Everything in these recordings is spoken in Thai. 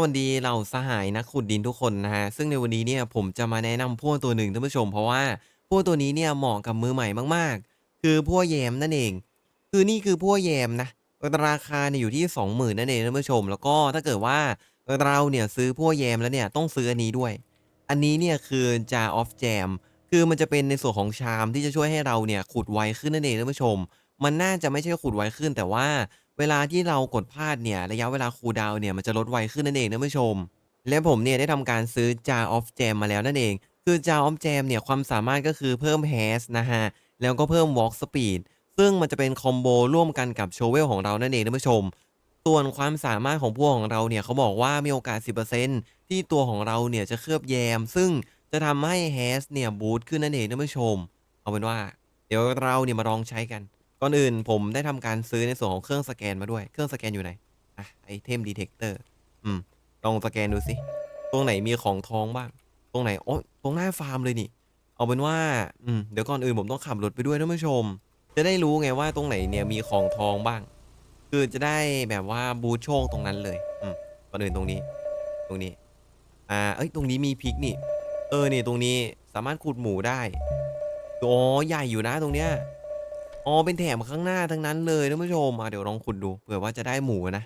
วัสดีเหล่าสหายนักขุดดินทุกคนนะฮะซึ่งในวันนี้เนี่ยผมจะมาแนะนำพวกตัวหนึ่งท่านผู้ชม เพราะว่าพวกตัวนี้เนี่ยเหมาะกับมือใหม่มากๆ คือพวกแยมนั่นเอง คือนี่คือพวกแยมนะราคาเนี่ยอยู่ที่ 20,000นั่นเองท่านผู้ชม แล้วก็ถ้าเกิดว่าเราเนี่ยซื้อพวกแยมแล้วเนี่ยต้องซื้ออันนี้ด้วย อันนี้เนี่ยคือจาออฟแจมคือมันจะเป็นในส่วนของชามที่จะช่วยให้เราเนี่ยขุดไวขึ้นนั่นเองท่านผู้ชม มันน่าจะไม่ใช่ขุดไวขึ้นแต่ว่า เวลาที่เรากดพลาดเนี่ย ระยะเวลาคูลดาวน์เนี่ย มันจะลดไวขึ้นนั่นเองท่านผู้ชม และผมเนี่ยได้ทำการซื้อ Jar of Jam มาแล้วนั่นเอง คือ Jar of Jam เนี่ย ความสามารถก็คือเพิ่ม Haste นะฮะ แล้วก็เพิ่ม Walk Speed ซึ่งมันจะเป็นคอมโบร่วมกันกับโชเวลของเรานั่นเองท่านผู้ชม ส่วนความสามารถของพวกของเราเนี่ยเขาบอกว่ามีโอกาส 10%ที่ตัวของเราเนี่ยจะเคลือบแยม ซึ่งจะทำให้ Haste เนี่ยบูตขึ้นนั่นเองท่านผู้ชม เอาเป็นว่า เดี๋ยวเราเนี่ยมาลองใช้กัน ก่อนอื่นผมได้ทำการซื้อในส่วนของเครื่องสแกนมาด้วย เครื่องสแกนอยู่ไหน อะไอเทมดีเทคเตอร์ อืม ลองสแกนดูสิ ตรงไหนมีของทองบ้าง ตรงไหน โอ้ตรงหน้าฟาร์มเลยนี่ เอาเป็นว่า อืม เดี๋ยวก่อนอื่นผมต้องขับรถไปด้วยท่านผู้ชม จะได้รู้ไงว่าตรงไหนเนี่ยมีของทองบ้าง คือจะได้แบบว่าบูทโชคตรงนั้นเลย อืม ก่อนอื่นตรงนี้ ตรงนี้ อ่า เอ้ย ตรงนี้มีพริกนี่ เออ นี่ตรงนี้สามารถขุดหมูได้ อ๋อ ใหญ่อยู่นะตรงเนี้ย อ๋อเป็นแถมข้างหน้าทั้งนั้นเลยท่านผู้ชมอะเดี๋ยวลองขุดดูเผื่อว่าจะได้หมูนะ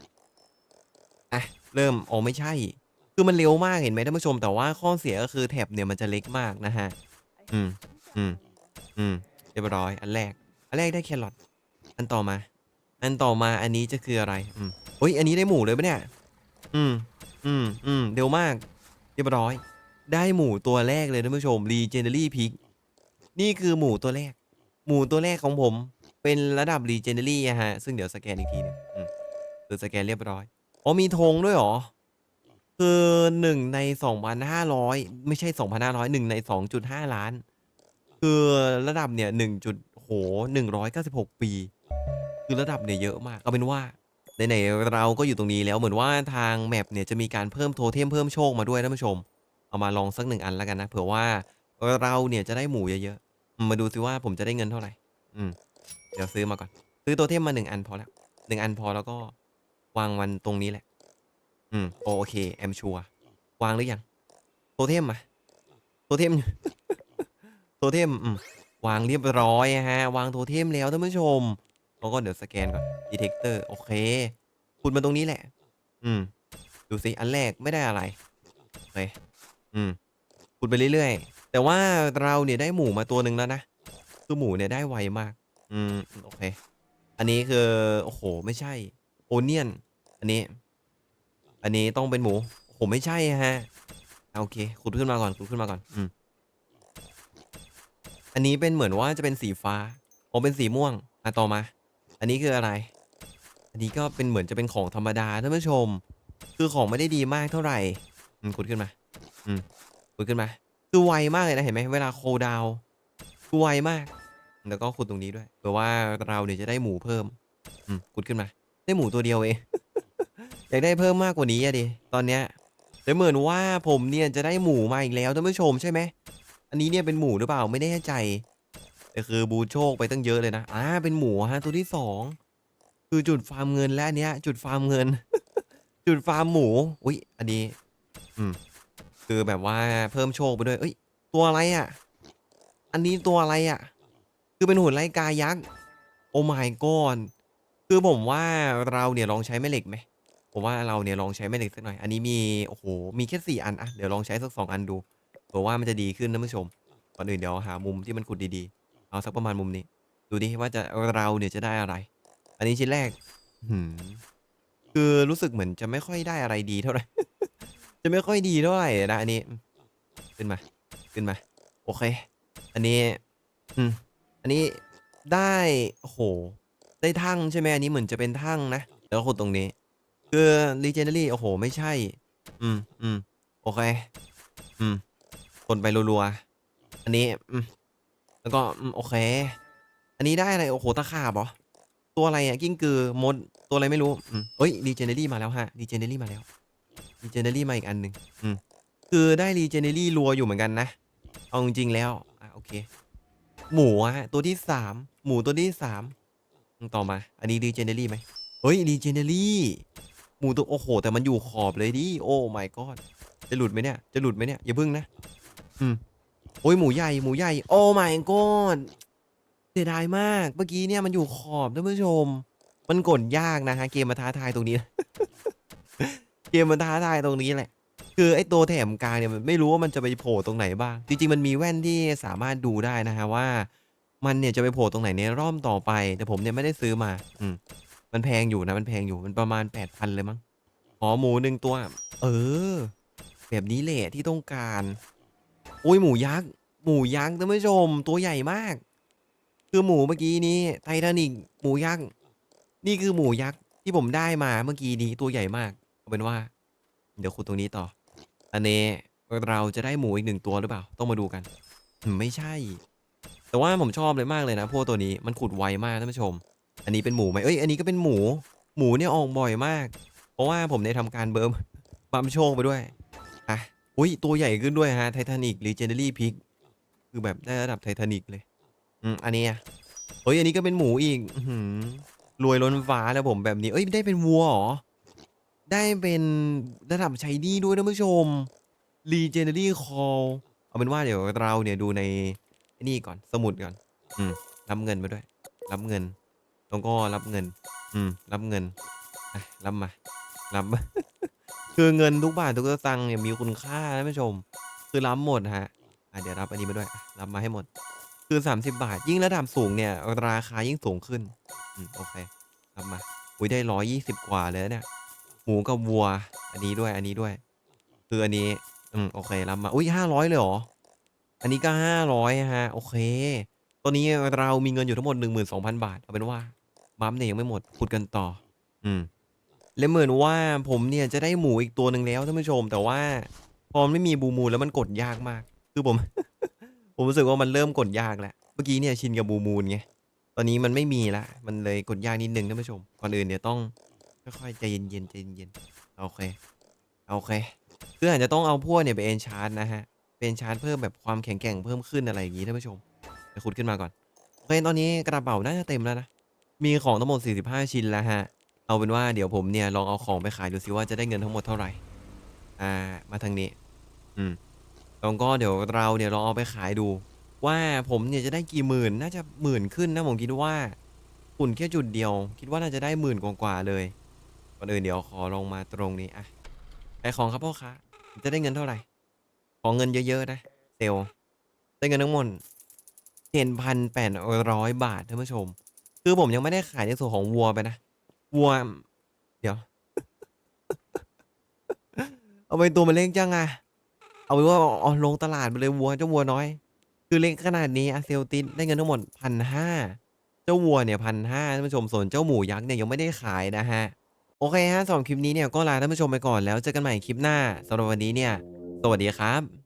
อะเริ่มอ๋อไม่ใช่ คือมันเร็วมากเห็นไหมท่านผู้ชม แต่ว่าข้อเสียก็คือแถบเนี่ยมันจะเล็กมากนะฮะอืมอืมอืมเรียบร้อย อันแรก อันแรกได้แครอทอันต่อมา อันต่อมาอันนี้จะคืออะไรอืมเฮ้ยอันนี้ได้หมูเลยปะเนี่ย อืมอืมอืมเร็วมาก เรียบร้อย ได้หมูตัวแรกเลยท่านผู้ชม Legendary Pig นี่คือหมูตัวแรก หมูตัวแรกของผมเป็นระดับ Legendary อะฮะ ซึ่งเดี๋ยวสแกนอีกทีหนึงอืมคือสแกนเรียบร้อย อ๋อมีธงด้วยเหรอ คือหนึ่งในสองพันห้าร้อยไม่ใช่สองพันห้าร้อยหนึ่งในสองจุดห้าล้าน คือระดับเนี่ยหนึ่งจุดโหหนึ่งร้อยเก้าสิบหกปี คือระดับเนี่ยเยอะมากเอาเป็นว่าไหนๆเราก็อยู่ตรงนี้แล้วเหมือนว่าทางแมปเนี่ยจะมีการเพิ่มโทเทมเพิ่มโชคมาด้วยท่านผู้ชม เอามาลองสักหนึ่งอันแล้วกันนะเผื่อว่าเราเนี่ยจะได้หมูเยอะ มาดูซิว่าผมจะได้เงินเท่าไหร่ อืม เดี๋ยวซื้อมาก่อน ซื้อโทเทมมาหนึ่งอันพอแล้วหนึ่งอันพอแล้วก็ วางมันตรงนี้แหละ อืม โอเค แอมชัววางหรือยังโทเทมมาโทเทมโทเทมอืม วางเรียบร้อยฮะ วางโทเทมแล้วท่านผู้ชม แล้วก็เดี๋ยวสแกนก่อนดีเทคเตอร์โอเค คุณมาตรงนี้แหละ อืม ดูสิ อันแรกไม่ได้อะไร โอเค อืมขุดไปเรื่อยๆ แต่ว่าเราเนี่ยได้หมูมาตัวหนึ่งแล้วนะคือหมูเนี่ยได้ไวมาก อืมโอเค อันนี้คือโอ้โหไม่ใช่ โอเนียน อันนี้ อันนี้ต้องเป็นหมูโอ้โหไม่ใช่ฮะโอเคขุดขึ้นมาก่อนขุดขึ้นมาก่อน อืมอันนี้เป็นเหมือนว่าจะเป็นสีฟ้าโอเป็นสีม่วงอะต่อมา อันนี้คืออะไร อันนี้ก็เป็นเหมือนจะเป็นของธรรมดาท่านผู้ชม คือของไม่ได้ดีมากเท่าไหร่อืมขุดขึ้นมา อืมขุดขึ้นมา คือไวมากเลยนะเห็นไหมเวลาโคดาวคือไวมาก แล้วก็ขุดตรงนี้ด้วยเผื่อว่าเราเนี่ยจะได้หมูเพิ่มอืมขุดขึ้นมา ได้หมูตัวเดียวเองอยากได้เพิ่มมากกว่านี้อะดิตอนเนี้ยแต่เหมือนว่าผมเนี่ยจะได้หมูมาอีกแล้วท่านผู้ชมใช่ไหมอันนี้เนี่ยเป็นหมูหรือเปล่าไม่แน่ใจแต่คือบูโชคไปตั้งเยอะเลยนะอ่าเป็นหมูฮะตัวที่สองคือจุดฟาร์มเงินและอันเนี้ย จุดฟาร์มเงิน จุดฟาร์มหมู อุ้ยอันนี้ อืม คือแบบว่าเพิ่มโชคไปด้วย เอ้ย ตัวอะไรอะ อันนี้ตัวอะไรอะ คือเป็นหุ่นไล่กายักษ์ โอ้ my god คือผมว่าเราเนี่ยลองใช้แม่เหล็กไหม ผมว่าเราเนี่ยลองใช้แม่เหล็กสักหน่อย อันนี้มี โอ้โห มีแค่สี่อันอะเดี๋ยวลองใช้สักสองอันดูเผื่อว่ามันจะดีขึ้นนะผู้ชม ก่อนอื่นเดี๋ยวหามุมที่มันขุดดีๆ เอาสักประมาณมุมนี้ ดูดิว่าจะเราเนี่ยจะได้อะไร อันนี้ชิ้นแรกหืมคือรู้สึกเหมือนจะไม่ค่อยได้อะไรดีเท่าไหร่ จะไม่ค่อยดีเท่าไหร่นะอันนี้ ขึ้นมา ขึ้นมา โอเค อันนี้ อืม อันนี้ได้โอ้โหได้ทั่งใช่ไหมอันนี้เหมือนจะเป็นทั่งนะแล้วขุดตรงนี้ คือ legendary โอ้โห ไม่ใช่ อืมอืมโอเค อืมคนไปรัวๆ อันนี้ อืม แล้วก็อืมโอเค อันนี้ได้อะไร โอ้โห ตะขาบเหรอ ตัวอะไรอะกิ้งกือมด ตัวอะไรไม่รู้ อืมเฮ้ย legendary มาแล้วฮะ legendary มาแล้ว legendary มาอีกอันหนึ่งอืมคือได้ legendary รัวอยู่เหมือนกันนะ เอาจริงๆแล้วอะโอเค หมูอะฮะตัวที่สามหมูตัวที่สามอืมต่อมา อันนี้ legendary ไหมเฮ้ย legendary หมูตัวโอ้โห แต่มันอยู่ขอบเลยดิโอ้ my god จะหลุดไหมเนี่ย จะหลุดไหมเนี่ยอย่าพึ่งนะ อืมโอ้ยหมูใหญ่หมูใหญ่โอ้ my god เสียดายมากเมื่อกี้เนี่ยมันอยู่ขอบท่านผู้ชม มันกดยากนะฮะเกมมาท้าทายตรงนี้ เกมมันท้าทายตรงนี้แหละ คือไอ้ตัวแถมกลางเนี่ยมันไม่รู้ว่ามันจะไปโผล่ตรงไหนบ้าง จริง ๆ มันมีแว่นที่สามารถดูได้นะฮะว่า มันเนี่ยจะไปโผล่ตรงไหนในรอบต่อไป แต่ผมเนี่ยไม่ได้ซื้อมา อืมมันแพงอยู่นะมันแพงอยู่มันประมาณแปดพันเลยมั้งอ๋อหมูหนึ่งตัว เออ แบบนี้แหละที่ต้องการโอ้ยหมูยักษ์หมูยักษ์ท่านผู้ชมตัวใหญ่มาก คือหมูเมื่อกี้นี้ไททานิกหมูยักษ์นี่คือหมูยักษ์ที่ผมได้มาเมื่อกี้นี้ตัวใหญ่มาก เอาเป็นว่า เดี๋ยวขุดตรงนี้ต่อ อันนี้เราจะได้หมูอีกหนึ่งตัวหรือเปล่า ต้องมาดูกัน ไม่ใช่ แต่ว่าผมชอบเลยมากเลยนะพวกตัวนี้มันขุดไวมากท่านผู้ชม อันนี้เป็นหมูไหมเอ้ย อันนี้ก็เป็นหมู หมูเนี่ยออกบ่อยมาก เพราะว่าผมได้ทำการเบิร์มบัมโชคไปด้วย อะ อุ้ยตัวใหญ่ขึ้นด้วยฮะไททานิก r ีเจนเดอรี่พิกคือแบบได้ระดับไททานิกเลย อืม อันนี้อะเฮ้ย อันนี้ก็เป็นหมูอีกอืรวยล้นฟ้าแล้วผมแบบนี้ เอ้ย ได้เป็นวัวเหรอ ได้เป็นระดับชัยดีด้วยท่านผู้ชม Legendary Call เอาเป็นว่าเดี๋ยวเราเนี่ยดูในไอ้นี่ก่อนสมุดก่อน อืม รับเงินมาด้วย รับเงิน แล้วก็รับเงิน อืม รับเงินอะรับมา รับ คือเงินทุกบาททุกสตางค์เนี่ยมีคุณค่านะท่านผู้ชม คือรับหมดฮะอะเดี๋ยวรับอันนี้มาด้วยอะรับมาให้หมด คือ 30 บาท ยิ่งระดับสูงเนี่ย ราคายิ่งสูงขึ้น อืม โอเค รับมา อุ้ยได้ร้อยยี่สิบกว่าเลยนะเนี่ย หมูกับวัว อันนี้ด้วยอันนี้ด้วย คืออันนี้ อืมโอเครับมาอุ้ยห้าร้อยเลยเหรอ อันนี้ก็ห้าร้อยฮะ โอเค ตอนนี้เรามีเงินอยู่ทั้งหมดหนึ่งหมื่นสองพันบาท เอาเป็นว่าบัมเนี่ยยังไม่หมดขุดกันต่อ อืม และเหมือนว่าผมเนี่ยจะได้หมูอีกตัวหนึ่งแล้วท่านผู้ชม แต่ว่าพอไม่มีบูมูลแล้วมันกดยากมาก คือผม ผมรู้สึกว่ามันเริ่มกดยากแล้ว เมื่อกี้เนี่ยชินกับบูมูลไง ตอนนี้มันไม่มีละ มันเลยกดยากนิดนึงท่านผู้ชม ก่อนอื่นเนี่ยต้อง ค่อยๆใจเย็นๆใจเย็นๆโอเคโอเคคืออาจจะต้องเอาพวกเนี่ยไปเอนชาร์จนะฮะเป็นชาร์จเพิ่มแบบความแข็งแกร่งเพิ่มขึ้นอะไรอย่างงี้ท่านผู้ชมเดี๋ยวขุดขึ้นมาก่อนโอเคตอนนี้กระเป๋าน่าจะเต็มแล้วนะมีของทั้งหมด 45 ชิ้นแล้วฮะเอาเป็นว่าเดี๋ยวผมเนี่ยลองเอาของไปขายดูซิว่าจะได้เงินทั้งหมดเท่าไหร่อ่ามาทางนี้ อืมแล้วก็เดี๋ยวเราเนี่ยลองเอาไปขายดู ว่าผมเนี่ยจะได้กี่หมื่นน่าจะหมื่นขึ้นนะผมคิดว่าฝุ่นแค่จุดเดียว คิดว่าน่าจะได้หมื่นกว่าๆเลย ก่อนอื่นเดี๋ยวขอลงมาตรงนี้อะขายของครับพ่อค้าจะได้เงินเท่าไหร่ ขอเงินเยอะๆนะเซลได้เงินทั้งหมดเจ็ดพันแปดร้อยบาทท่านผู้ชม คือผมยังไม่ได้ขายในส่วนของวัวไปนะ วัว เดี๋ยว เอาไปตัวมันเล็กจังอะเอาไปว่าเอาลงตลาดไปเลยวัวเจ้าวัวน้อย คือเล็กขนาดนี้อะเซลตินได้เงินทั้งหมดพันห้าเจ้าวัวเนี่ยพันห้าท่านผู้ชมส่วนเจ้าหมูยักษ์เนี่ยยังไม่ได้ขายนะฮะ โอเคฮะสำหรับคลิปนี้เนี่ยก็ลาท่านผู้ชมไปก่อนแล้วเจอกันใหม่คลิปหน้าสำหรับวันนี้เนี่ย สวัสดีครับ